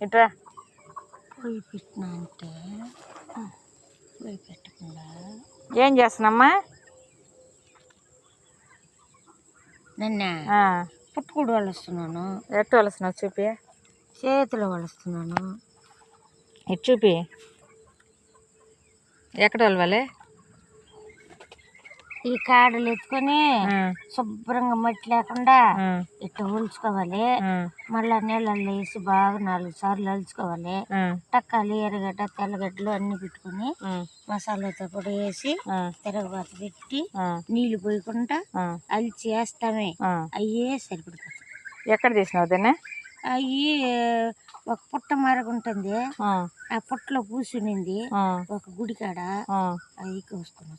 ఇట్రా అంటే పెట్టకుండా ఏం చేస్తున్నామ్మా? నిన్న పుట్టుకుడు వలుస్తున్నాను. ఎట్టు వలసినావు చూపి. చేతిలో వలుస్తున్నాను. ఇటు చూపి. ఎక్కడ వలవాలి? ఈ కాడలు ఎత్తుకొని శుభ్రంగా మట్టి లేకుండా ఇట్లా ఉల్చుకోవాలి ఆ, మళ్ళా నీళ్ళల్లో వేసి బాగా నాలుగు సార్లు అలుచుకోవాలి. టక్కాలు ఎర్రగడ్డ తెల్లగడ్డలు అన్ని పెట్టుకొని మసాలాతో కూడా వేసి తిరగబాత పెట్టి నీళ్ళు పోయకుండా అలిచి వేస్తామే. అయ్యే సరిపడిపోతాయి. ఎక్కడ తీసినావు దాన్ని? అవి ఒక పుట్ట మరగుంటుంది ఆ, పుట్టలో పూసునింది. ఒక గుడి కాడ ఆ. అవి కోసుకొని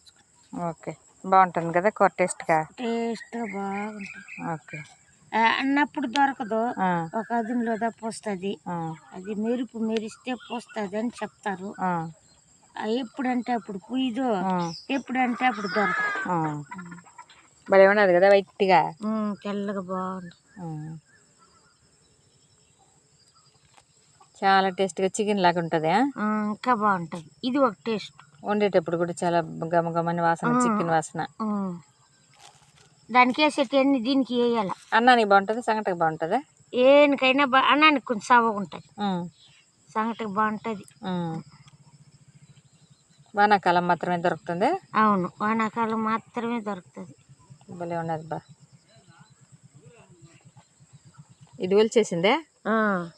ఓకే. బాగుంటుంది కదా కూర టేస్ట్గా? టేస్ట్గా బాగుంటుంది. ఓకే. అన్నప్పుడు దొరకదు. ఒక పోస్తుంది. ఆ, అది మెరుపు మెరిస్తే పోస్తుంది అని చెప్తారు. ఎప్పుడంటే అప్పుడు పుయ్యదు. ఎప్పుడంటే అప్పుడు దొరకదు. భలే ఉన్నది కదా వైట్గా? తెల్లగా బాగుంది. చాలా టేస్ట్గా చికెన్ లాగా ఉంటుంది? ఇంకా బాగుంటుంది. ఇది ఒక టేస్ట్. వండేటప్పుడు కూడా చాలా గమ గమని వాసన చికెన్ వాసన. దానికి వేసేటి అన్ని దీనికి వేయాల. అన్నానికి బాగుంటుంది సంగటికి బాగుంటుంది? ఏనికైనా బా అన్నానికి కొంచెం సవగా ఉంటుంది. సంగటికి బాగుంటుంది. వానాకాలం మాత్రమే దొరుకుతుంది? అవును వానాకాలం మాత్రమే దొరుకుతుంది. భలే ఉన్నది బా. ఇది ఒలిచేసిందే?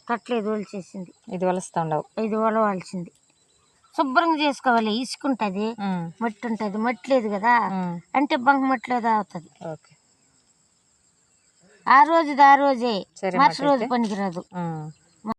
కట్లేదు వలిచేసింది ఇది వలుస్తూ ఉండవు. ఇది ఒలవాల్సింది. శుభ్రంగా చేసుకోవాలి. ఇసుకుంటుంది ఉమ్, మట్టి ఉంటుంది మట్టి లేదు కదా అంటే బంక మట్టిలో తాగుతుంది. ఓకే. ఆ రోజుది ఆ రోజే. మరుసటి రోజు. పనికిరాదు.